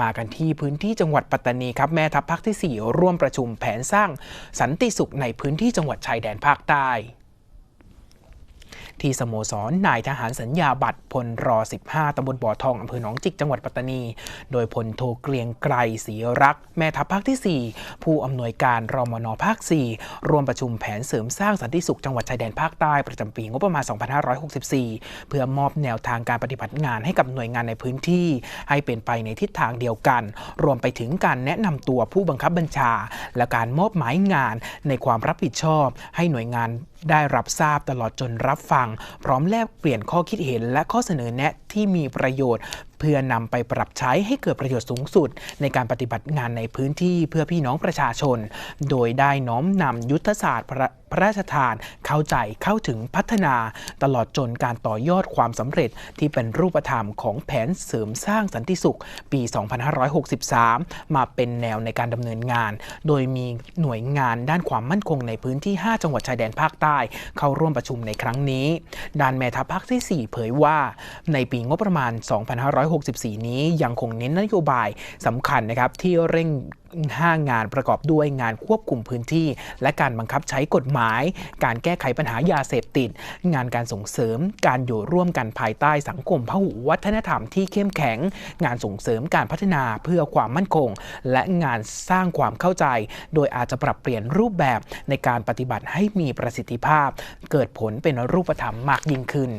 มากันที่พื้นที่จังหวัดปัตตานีครับแม่ทัพภาคที่ 4 ร่วมประชุมแผนสร้างสันติสุขในพื้นที่จังหวัดชายแดนภาคใต้ ที่สโมสรนายทหารสัญญาบัตรพลรอ 15 ตำบลบ่อทองอำเภอหนองจิกจังหวัดปัตตานี โดยพลโทเกรียงไกรศรีรัก แม่ทัพภาคที่ 4 ผู้อำนวยการรมนภาค 4ร่วมประชุมแผนเสริมสร้างสันติสุขจังหวัดชายแดนภาคใต้ประจำปีงบประมาณ 2564 เพื่อมอบแนวทางการปฏิบัติงานให้กับหน่วยงานในพื้นที่ ให้เป็นไปในทิศทางเดียวกัน รวมไปถึงการแนะนำตัวผู้บังคับบัญชา และการมอบหมายงานในความรับผิดชอบ ให้หน่วยงาน ได้รับทราบตลอดจนรับฟัง พร้อมแลกเปลี่ยนข้อคิดเห็นและข้อเสนอแนะที่มีประโยชน์ เพื่อนำไปปรับใช้ให้เกิดประโยชน์สูงสุด ในการปฏิบัติงานในพื้นที่เพื่อพี่น้องประชาชน โดยได้น้อมนำยุทธศาสตร์พระพระราชทานเข้าใจเข้าถึงพัฒนา ตลอดจนการต่อยอดความสำเร็จที่เป็นรูปธรรมของแผนเสริมสร้างสันติสุข ปี 2563 มาเป็นแนวในการดำเนินงาน โดยมีหน่วยงานด้านความมั่นคงในพื้นที่ 5 จังหวัดชายแดนภาคใต้ เข้าร่วมประชุมในครั้งนี้ ด้านแม่ทัพภาคที่ 4 เผยว่า ในปีงบประมาณ 256 2564 นี้ยังคงเน้นนโยบายสำคัญนะครับที่เร่ง5งานประกอบด้วยงานควบคุมพื้นที่ และการบังคับใช้กฎหมาย การแก้ไขปัญหายาเสพติด งานการส่งเสริม การอยู่ร่วมกันภายใต้สังคมพหุวัฒนธรรมที่เข้มแข็ง งานส่งเสริมการพัฒนาเพื่อความมั่นคง และงานสร้างความเข้าใจ โดยอาจจะปรับเปลี่ยนรูปแบบในการปฏิบัติให้มีประสิทธิภาพ เกิดผลเป็นรูปธรรมมากยิ่งขึ้น